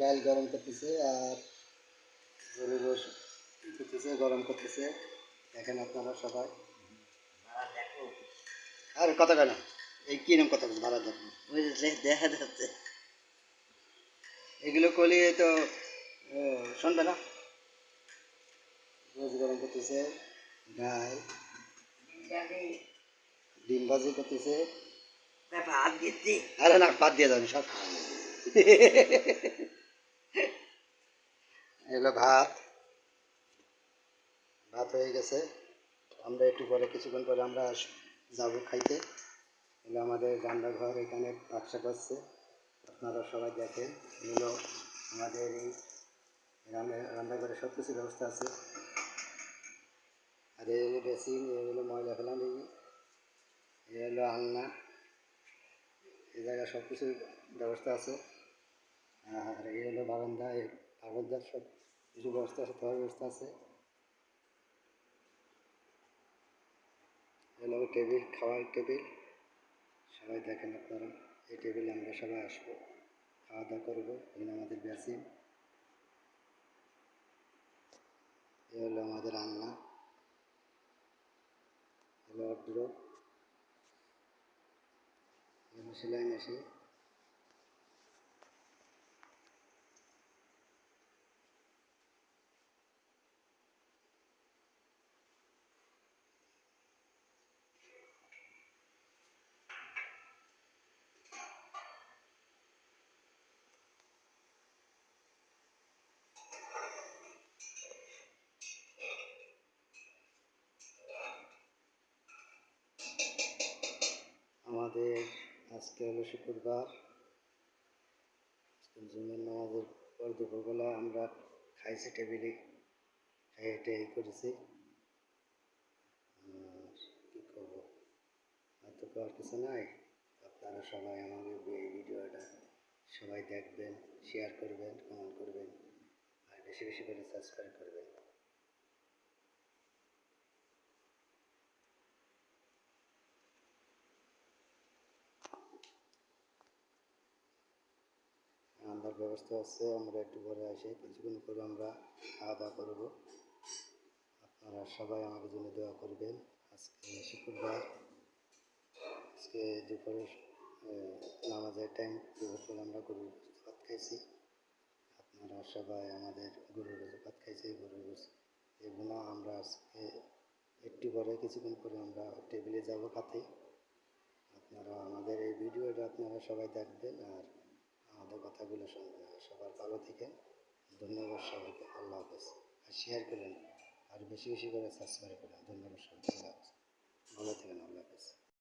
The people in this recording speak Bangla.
ডাল গরম করতেছে আর গরু গোশ করতেছে? গরম করতেছে। দেখেন আপনারা সবাই। আর কথা কেন এই কি নাম কথা ভাড়া বুঝলে দেখা যাচ্ছে। এগুলো করলে তো শুনবে না? রোজ গরম করতেছে ডাল ডিম ভাজি করতেছে। ভাত দিচ্ছি। আরে না বাদ দিয়ে যাবেন সব। এগুলো ভাত। ভাত হয়ে গেছে। আমরা একটু পরে, কিছুক্ষণ পরে আমরা যাব খাইতে। এগুলো আমাদের রান্নাঘর, এখানে বাক্সা করছে। আপনারা সবাই দেখেন। এগুলো আমাদের এই রান্না রান্নাঘরে সব কিছু ব্যবস্থা আছে। আর এই বেসিং এগুলো ময়লা ফেলান, এই হলো আলনা। এ জায়গায় সব কিছুর ব্যবস্থা আছে। আর এই হলো বারান্দা এই বারান্দার সব কিছু ব্যবস্থা আছে খাওয়ার ব্যবস্থা আছে। হলো টেবিল, খাওয়ার টেবিল। সবাই দেখেন আপনারা, এই টেবিলে আমরা সবাই আসব, খাওয়া দাওয়া করব এখানে আমাদের বেসিন এ হলো আমাদের আলনা হলো ড্রপ এখানে সেলাই মেশিন আমাদের আজকে হলো শুক্রবার। জুমের নামাজের পর দুপুরবেলা আমরা খাইছি টেবিলে খাইয়ে টেই করেছি। কী করব? আর তো করার কিছু নাই। আপনারা সবাই আমাদের এই ভিডিওটা সবাই দেখবেন শেয়ার করবেন কমেন্ট করবেন। আর বেশি বেশি করে সাবস্ক্রাইব করবেন। রান্নার ব্যবস্থা আছে, আমরা একটু পরে আসি, কিছুক্ষণ পরে আমরা খাওয়া দাওয়া করব। আপনারা সবাই আমাদের জন্য দোয়া করবেন। আজকে শুক্রবার, আজকে দুপুরে নামাজের টাইম দুপুর পরে আমরা গরুর ভাত খাইছি। আপনারা সবাই আমাদের গরুর ভাত খাইছি গরুর এগুলো আমরা আজকে একটু পরে, কিছুক্ষণ পরে আমরা টেবিলে যাব খাতে। আপনারা আমাদের এই ভিডিওটা আপনারা সবাই দেখবেন, আর আমাদের কথাগুলো সবার ভালো থেকে ধন্যবাদ সবাইকে। আল্লাহ হাফেজ। আর শেয়ার করেন। আর বেশি বেশি করে সাবস্ক্রাইব করেন। ধন্যবাদ সবাইকে। আল্লাহ হাফেজ। ভালো থাকেন। আল্লাহ হাফেজ।